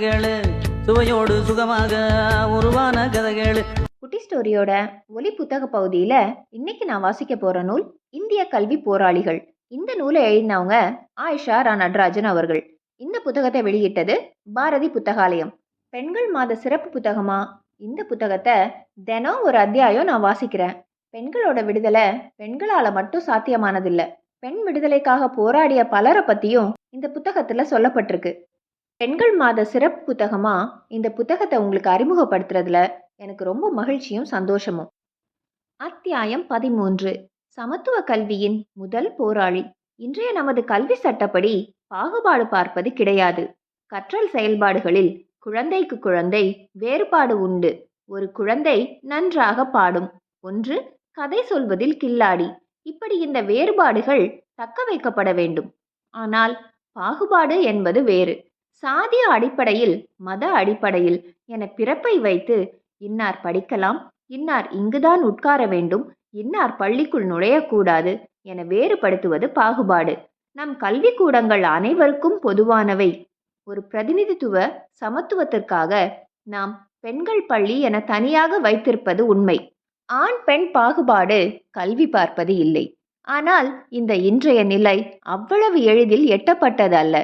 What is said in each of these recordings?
கதைகள் சுவையோடு சுகமாக உருவான கதைகள். குட்டி ஸ்டோரியோட ஒலி புத்தக பகுதியில் இன்னைக்கு நான் வாசிக்க போகிற நூல் இந்திய கல்வி போராளிகள். இந்த நூலை எழுதினவங்க ஆயிஷா ரா நடராஜன் அவர்கள். இந்த புத்தகத்தை வெளியிட்டது பாரதி புத்தகாலயம். பெண்கள் மாத சிறப்பு புத்தகமா? இந்த புத்தகத்தை தினம் ஒரு அத்தியாயம் நான் வாசிக்கிறேன். பெண்களோட விடுதலை பெண்களால் மட்டும் சாத்தியமானதில்லை. பெண் விடுதலைக்காக போராடிய பலரை பற்றியும் இந்த புத்தகத்தில் சொல்லப்பட்டிருக்கு. பெண்கள் மாத சிறப்பு புத்தகமா? இந்த புத்தகத்தை உங்களுக்கு அறிமுகப்படுத்துறதுல எனக்கு ரொம்ப மகிழ்ச்சியும் சந்தோஷமும். அத்தியாயம் பதிமூன்று. சமத்துவ கல்வியின் முதல் போராளி. இன்றைய நமது கல்வி சட்டப்படி பாகுபாடு பார்ப்பது கிடையாது. கற்றல் செயல்பாடுகளில் குழந்தைக்கு குழந்தை வேறுபாடு உண்டு. ஒரு குழந்தை நன்றாக பாடும். ஒன்று கதை சொல்வதில் கில்லாடி. இப்படி இந்த வேறுபாடுகள் தக்க வைக்கப்பட வேண்டும். ஆனால் பாகுபாடு என்பது வேறு. சாதிய அடிப்படையில் மத அடிப்படையில் என பிறப்பை வைத்து இன்னார் படிக்கலாம் இன்னார் இங்குதான் உட்கார வேண்டும் இன்னார் பள்ளிக்குள் நுழையக்கூடாது என வேறுபடுத்துவது பாகுபாடு. நம் கல்விக்கூடங்கள் அனைவருக்கும் பொதுவானவை. ஒரு பிரதிநிதித்துவ சமத்துவத்திற்காக நாம் பெண்கள் பள்ளி என தனியாக வைத்திருப்பது உண்மை. ஆண் பெண் பாகுபாடு கல்வி பார்ப்பது இல்லை. ஆனால் இந்த இன்றைய நிலை அவ்வளவு எளிதில் எட்டப்பட்டதல்ல.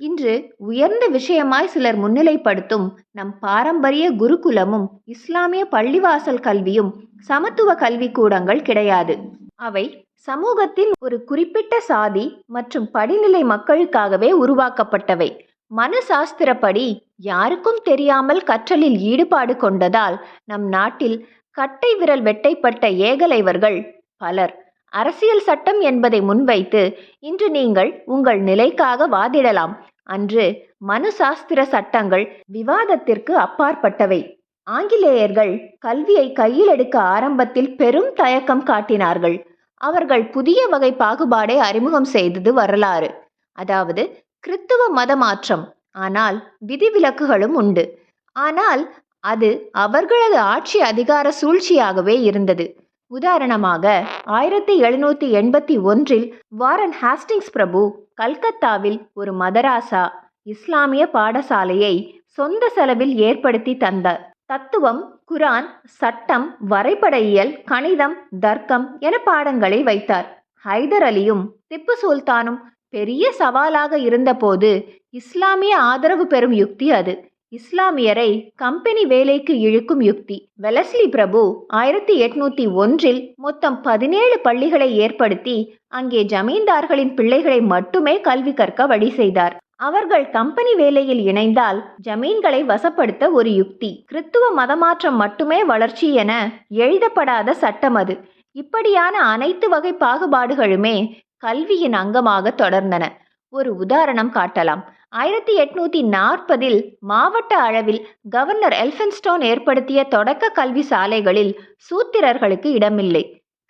இன்று உயர்ந்த விஷயமாய் சிலர் முன்னிலைப்படுத்தும் நம் பாரம்பரிய குருகுலமும் இஸ்லாமிய பள்ளிவாசல் கல்வியும் சமத்துவ கல்விக்கூடங்கள் கிடையாது. அவை சமூகத்தின் ஒரு குறிப்பிட்ட சாதி மற்றும் படிநிலை மக்களுக்காகவே உருவாக்கப்பட்டவை. மனு சாஸ்திரப்படி யாருக்கும் தெரியாமல் கற்றலில் ஈடுபாடு கொண்டதால் நம் நாட்டில் கட்டை விரல் வெட்டைப்பட்ட ஏகலைவர்கள் பலர் அரசியல் சட்டம் என்பதை முன்வைத்து இன்று நீங்கள் உங்கள் நிலைக்காக வாதிடலாம். அன்று மனு சாஸ்திர சட்டங்கள் விவாதத்திற்கு அப்பாற்பட்டவை. ஆங்கிலேயர்கள் கல்வியை கையில் எடுக்க ஆரம்பத்தில் பெரும் தயக்கம் காட்டினார்கள். அவர்கள் புதிய வகை பாகுபாடை அறிமுகம் செய்தது வரலாறு. அதாவது கிறித்துவ மத மாற்றம் ஆனால் விதிவிலக்குகளும் உண்டு. ஆனால் அது அவர்களது ஆட்சி அதிகார சூழ்ச்சியாகவே இருந்தது. உதாரணமாக ஆயிரத்தி எழுநூற்றி எண்பத்தி ஒன்றில் வாரன் ஹாஸ்டிங்ஸ் பிரபு கல்கத்தாவில் ஒரு மதராசா இஸ்லாமிய பாடசாலையை சொந்த செலவில் ஏற்படுத்தி தந்தார் தத்துவம் குரான் சட்டம் வரைபடையியல் கணிதம் தர்க்கம் என பாடங்களை வைத்தார். ஹைதர் அலியும் திப்பு சுல்தானும் பெரிய சவாலாக இருந்தபோது இஸ்லாமிய ஆதரவு பெறும் யுக்தி அது. இஸ்லாமியரை கம்பெனி வேலைக்கு இழுக்கும் யுக்தி. வெலஸ்லி பிரபு ஆயிரத்தி எட்நூத்தி ஒன்றில் மொத்தம் பதினேழு பள்ளிகளை ஏற்படுத்தி அங்கே ஜமீன்தார்களின் பிள்ளைகளை மட்டுமே கல்வி கற்க வழி செய்தார். அவர்கள் கம்பெனி வேலையில் இணைந்தால் ஜமீன்களை வசப்படுத்த ஒரு யுக்தி. கிறித்துவ மதமாற்றம் மட்டுமே வளர்ச்சி என எழுதப்படாத சட்டம் அது. இப்படியான அனைத்து வகை பாகுபாடுகளுமே கல்வியின் அங்கமாக தொடர்ந்தன. ஒரு உதாரணம் காட்டலாம். ஆயிரத்தி எட்நூத்தி நாற்பதில் மாவட்ட அளவில் கவர்னர் எல்ஃபென்ஸ்டோன் ஏற்படுத்திய தொடக்க கல்வி சாலைகளில் சூத்திரர்களுக்கு இடமில்லை.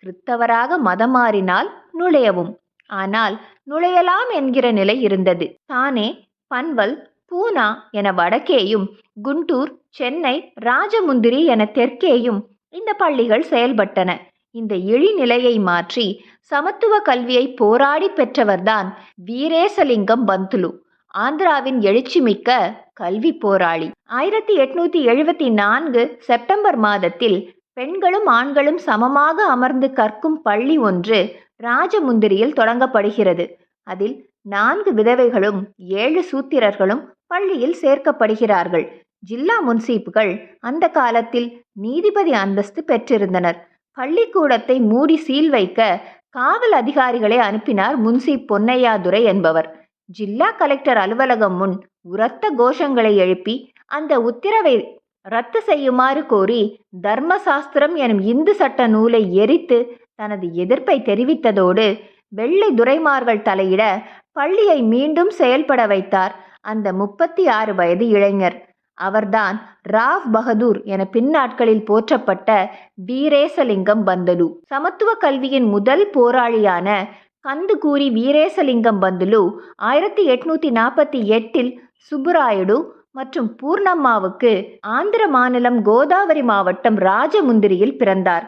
கிறித்தவராக மதம் மாறினால் நுழையவும். ஆனால் நுழையலாம் என்கிற நிலை இருந்தது. தானே பன்வல் பூனா என வடக்கேயும் குண்டூர் சென்னை ராஜமுந்திரி என தெற்கேயும் இந்த பள்ளிகள் செயல்பட்டன. இந்த இழிநிலையை மாற்றி சமத்துவ கல்வியை போராடி பெற்றவர்தான் வீரேசலிங்கம் பந்துலு. ஆந்திராவின் எழுச்சிமிக்க கல்வி போராளி. ஆயிரத்தி எட்நூத்தி எழுபத்தி நான்கு செப்டம்பர் மாதத்தில் பெண்களும் ஆண்களும் சமமாக அமர்ந்து கற்கும் பள்ளி ஒன்று ராஜமுந்திரியில் தொடங்கப்படுகிறது. அதில் நான்கு விதவைகளும் ஏழு சூத்திரர்களும் பள்ளியில் சேர்க்கப்படுகிறார்கள். ஜில்லா முன்சீப்புகள் அந்த காலத்தில் நீதிபதி அந்தஸ்து பெற்றிருந்தனர். பள்ளிக்கூடத்தை மூடி சீல் வைக்க காவல் அதிகாரிகளை அனுப்பினார் முன்சீப் பொன்னையாதுரை என்பவர். ஜில்லா கலெக்டர் அலுவலகம் முன் உரத்த கோஷங்களை எழுப்பி அந்த உத்தரவை ரத்து செய்யுமாறு கோரி தர்மசாஸ்திரம் எனும் இந்து சட்ட நூலை எரித்து தனது எதிர்ப்பை தெரிவித்ததோடு வெள்ளை துரைமார்கள் தலையிட பள்ளியை மீண்டும் செயல்பட வைத்தார். அந்த முப்பத்தி ஆறு வயது இளைஞர். அவர்தான் ராவ் பகதூர் என பின்னாட்களில் போற்றப்பட்ட வீரேசலிங்கம் பந்தலு. சமத்துவ கல்வியின் முதல் போராளியான கந்துகூரி வீரேசலிங்கம் பந்துலு ஆயிரத்தி எட்நூத்தி நாற்பத்தி எட்டில் சுப்புராயுடு மற்றும் பூர்ணம்மாவுக்கு ஆந்திர மாநிலம் கோதாவரி மாவட்டம் ராஜமுந்திரியில் பிறந்தார்.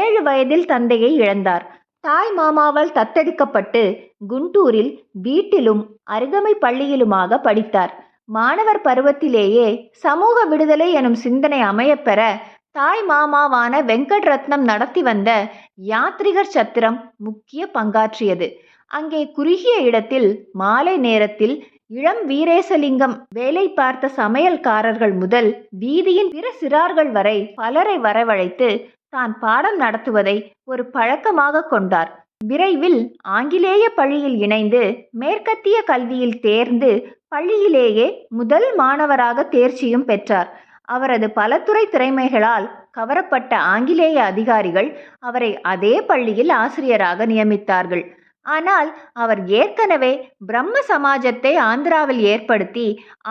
ஏழு வயதில் தந்தையை இழந்தார். தாய் மாமாவால் தத்தெடுக்கப்பட்டு குண்டூரில் வீட்டிலும் அருகமை பள்ளியிலுமாக படித்தார். மாணவர் பருவத்திலேயே சமூக விடுதலை எனும் சிந்தனை அமையப்பெற தாய் மாமாவான வெங்கட் ரத்னம் நடத்தி வந்த யாத்ரிகர் சத்திரம் முக்கிய பங்காற்றியது. அங்கே குறுகிய இடத்தில் மாலை நேரத்தில் இளம் வீரேசலிங்கம் வேலை பார்த்த சமையல்காரர்கள் முதல் வீதியின் பிற சிறார்கள் வரை பலரை வரவழைத்து தான் பாடம் நடத்துவதை ஒரு பழக்கமாக கொண்டார். விரைவில் ஆங்கிலேய பள்ளியில் இணைந்து மேற்கத்திய கல்வியில் தேர்ந்து பள்ளியிலேயே முதல் மாணவராக தேர்ச்சியும் பெற்றார். அவரது பலதுறை திறமைகளால் கவரப்பட்ட ஆங்கிலேய அதிகாரிகள் அவரை அதே பள்ளியில் ஆசிரியராக நியமித்தார்கள். ஆனால் அவர் ஏற்கனவே பிரம்ம சமாஜத்தை ஆந்திராவில் ஏற்படுத்தி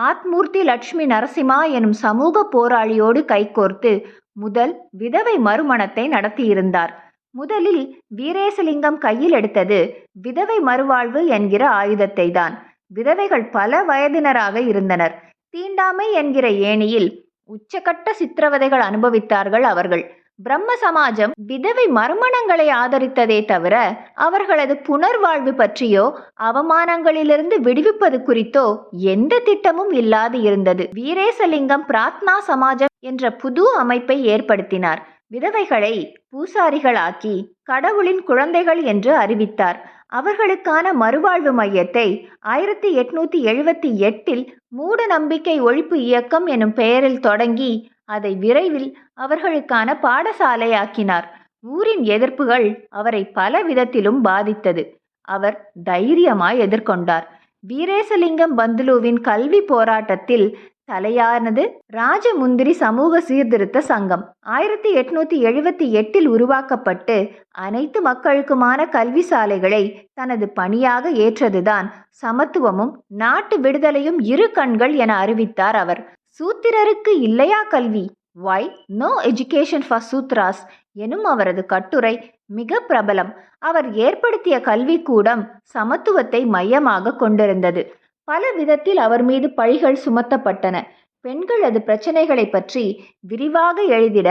ஆத்மூர்த்தி லட்சுமி நரசிம்மா எனும் சமூக போராளியோடு கைகோர்த்து முதல் விதவை மறுமணத்தை நடத்தியிருந்தார். முதலில் வீரேசலிங்கம் கையில் எடுத்தது விதவை மறுவாழ்வு என்கிற ஆயுதத்தை தான் விதவைகள் பல வயதினராக இருந்தனர். தீண்டாமை என்கிற ஏணியில் உச்சகட்ட சித்திரவதைகள் அனுபவித்தார்கள் அவர்கள். பிரம்ம சமாஜம் விதவை மறுமணங்களை ஆதரித்ததே தவிர அவர்களது புனர்வாழ்வு பற்றியோ அவமானங்களிலிருந்து விடுவிப்பது குறித்தோ எந்த திட்டமும் இல்லாது இருந்தது. வீரேசலிங்கம் பிரார்த்னா சமாஜம் என்ற புது அமைப்பை ஏற்படுத்தினார். விதவைகளை பூசாரிகளாக்கி கடவுளின் குழந்தைகள் என்று அறிவித்தார். அவர்களுக்கான மறுவாழ்வு மையத்தை ஆயிரத்தி எட்நூத்தி எழுபத்தி எட்டில் மூட நம்பிக்கை ஒழிப்பு இயக்கம் எனும் பெயரில் தொடங்கி அதை விரைவில் அவர்களுக்கான பாடசாலையாக்கினார். ஊரின் எதிர்ப்புகள் அவரை பல விதத்திலும் பாதித்தது. அவர் தைரியமாய் எதிர்கொண்டார். வீரேசலிங்கம் பந்துலுவின் கல்வி போராட்டத்தில் தலையானது ராஜமுந்திரி சமூக சீர்திருத்த சங்கம். ஆயிரத்தி எட்நூத்தி எழுபத்தி எட்டில் உருவாக்கப்பட்டு அனைத்து மக்களுக்குமான கல்வி சாலைகளை தனது பணியாக ஏற்றதுதான் சமத்துவமும் நாட்டு விடுதலையும் இரு கண்கள் என அறிவித்தார் அவர். சூத்திரருக்கு இல்லையா கல்வி? Why no education for Shudras எனும் அவரது கட்டுரை மிக பிரபலம். அவர் ஏற்படுத்திய கல்விக்கூடம் சமத்துவத்தை மையமாக கொண்டிருந்தது. பல விதத்தில் அவர் மீது பழிகள் சுமத்தப்பட்டன. பெண்களது பிரச்சனைகளை பற்றி விரிவாக எழுதிட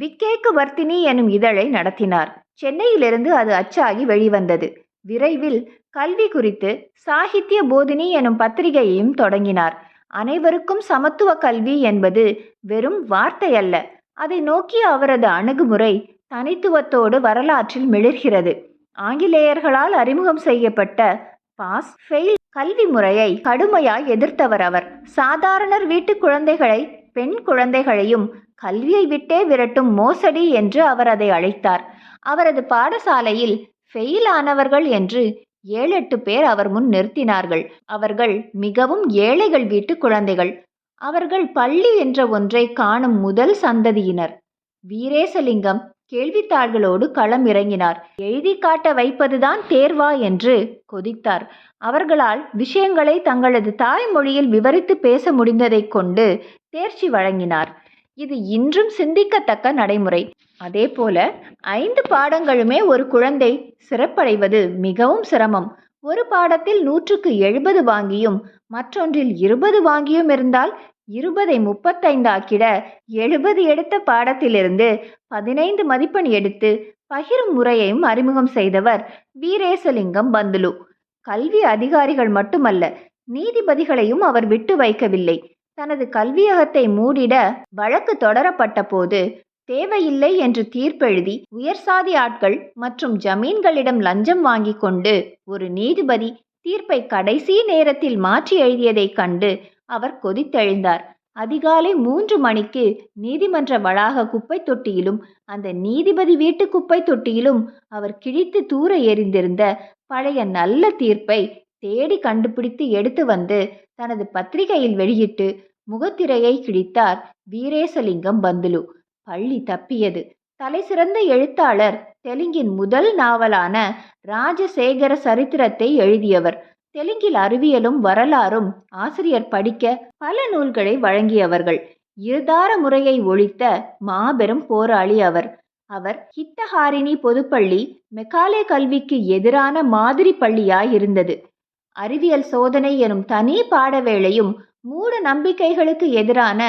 விக்கேக்கு வர்த்தினி எனும் இதழை நடத்தினார். சென்னையிலிருந்து அது அச்சாகி வெளிவந்தது. விரைவில் கல்வி குறித்து சாகித்ய போதினி எனும் பத்திரிகையையும் தொடங்கினார். அனைவருக்கும் சமத்துவ கல்வி என்பது வெறும் வார்த்தை அல்ல அதை நோக்கிய அவரது அணுகுமுறை தனித்துவத்தோடு வரலாற்றில் மிளிர்கிறது. ஆங்கிலேயர்களால் அறிமுகம் செய்யப்பட்ட பாஸ் ஃபெயில் கல்வி முறையை கடுமையாய் எதிர்த்தவர் அவர். சாதாரணர் வீட்டு குழந்தைகளை பெண் குழந்தைகளையும் கல்வியை விட்டே விரட்டும் மோசடி என்று அவர் அதை அழைத்தார். அவரது பாடசாலையில் ஃபெயில் ஆனவர்கள் என்று ஏழெட்டு பேர் அவர் முன் நிறுத்தினார்கள். அவர்கள் மிகவும் ஏழைகள் வீட்டு குழந்தைகள். அவர்கள் பள்ளி என்ற ஒன்றை காணும் முதல் சந்ததியினர். வீரேசலிங்கம் கேள்வித்தாள்களோடு களம் இறங்கினார் எழுதி காட்ட வைப்பதுதான் தேர்வா என்று கொதித்தார். அவர்களால் விஷயங்களை தங்களது தாய்மொழியில் விவரித்து பேச முடிந்ததைக் கொண்டு தேர்ச்சி வழங்கினார். இது இன்றும் சிந்திக்கத்தக்க நடைமுறை. அதேபோல ஐந்து பாடங்களுமே ஒரு குழந்தை சிறப்படைவது மிகவும் சிரமம். ஒரு பாடத்தில் நூற்றுக்கு எழுபது வாங்கியும் மற்றொன்றில் இருபது வாங்கியும் இருந்தால் இருபதை முப்பத்தைந்தாக்கிட எழுபது எடுத்த பாடத்திலிருந்து பதினைந்து மதிப்பெண் எடுத்து பகிரும் முறையையும் அறிமுகம் செய்தவர் வீரேசலிங்கம் பந்துலு. கல்வி அதிகாரிகள் மட்டுமல்ல நீதிபதிகளையும் அவர் விட்டு வைக்கவில்லை. தனது கல்வியகத்தை மூடிட வழக்கு தொடரப்பட்ட போது தேவையில்லை என்று தீர்ப்பெழுதி உயர்சாதி ஆட்கள் மற்றும் ஜமீன்களிடம் லஞ்சம் வாங்கி கொண்டு ஒரு நீதிபதி தீர்ப்பை கடைசி நேரத்தில் மாற்றி எழுதியதைக் கண்டு அவர் கொதித்தெழுந்தார். அதிகாலை மூன்று மணிக்கு நீதிமன்ற வளாக குப்பை தொட்டியிலும் அந்த நீதிபதி வீட்டு குப்பை தொட்டியிலும் அவர் கிழித்து தூர எறிந்திருந்த பழைய நல்ல தீர்ப்பை தேடி கண்டுபிடித்து எடுத்து வந்து தனது பத்திரிகையில் வெளியிட்டு முகத்திரையை கிழித்தார் வீரேசலிங்கம் பந்துலு. பள்ளி தப்பியது. தலைசிறந்த எழுத்தாளர் தெலுங்கின் முதல் நாவலான ராஜசேகர சரித்திரத்தை எழுதியவர். தெலுங்கில் அறிவியலும் வரலாறும் ஆசிரியர் படிக்க பல நூல்களை வழங்கியவர்கள். இருதார முறையை ஒழித்த மாபெரும் போராளி அவர். அவர் ஹித்தஹாரினி பொதுப்பள்ளி மெக்காலே கல்விக்கு எதிரான மாதிரி பள்ளியாய் இருந்தது அறிவியல் சோதனை எனும் தனி பாடவேளையும் மூட நம்பிக்கைகளுக்கு எதிரான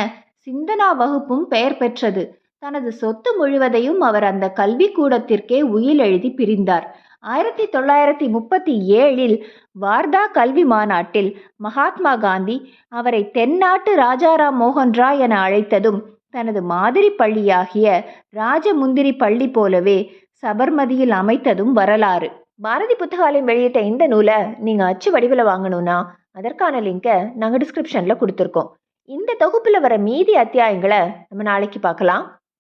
சிந்தனா வகுப்பும் பெயர் பெற்றது. தனது சொத்து முழுவதையும் அவர் அந்த கல்விக்கூடத்திற்கே உயில் எழுதி பிரிந்தார். ஆயிரத்தி தொள்ளாயிரத்தி முப்பத்தி ஏழில் வார்தா கல்வி மாநாட்டில் மகாத்மா காந்தி அவரை தென்னாட்டு ராஜாராம் மோகன் ராய் என அழைத்ததும் தனது மாதிரி பள்ளியாகிய ராஜமுந்திரி பள்ளி போலவே சபர்மதியில் அமைத்ததும் வரலாறு. பாரதி புத்தகாலயம் வெளியிட்ட இந்த நூலை நீங்கள் அச்சு வடிவில் வாங்கணும்னா அதற்கான லிங்கை நாங்கள் டிஸ்கிரிப்ஷனில் கொடுத்துருக்கோம். இந்த தொகுப்பில் வர மீதி அத்தியாயங்களை நம்ம நாளைக்கு பார்க்கலாம்.